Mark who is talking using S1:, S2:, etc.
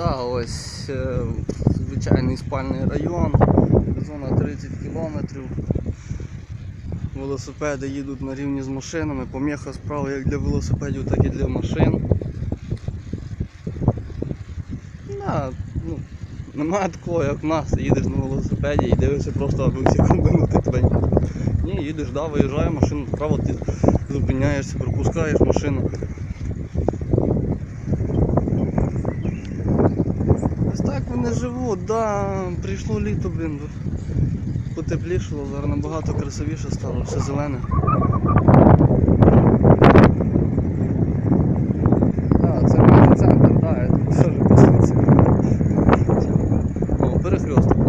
S1: Да, ось е, звичайний спальний район, зона 30 кілометрів. Велосипеди їдуть на рівні з машинами, поміха справа як для велосипедів, так і для машин. Да, ну, немає такого, як в нас, їдеш на велосипеді і дивишся просто, аби всі комбинути тебе. Ні, їдеш, да, виїжджає машина, справа ти зупиняєшся, пропускаєш машину. Так вони живуть, да, прийшло літо, блін. Потеплішало, зараз набагато красивіше стало, все зелене. А, це центр, так, да, я тут теж О, перехресток.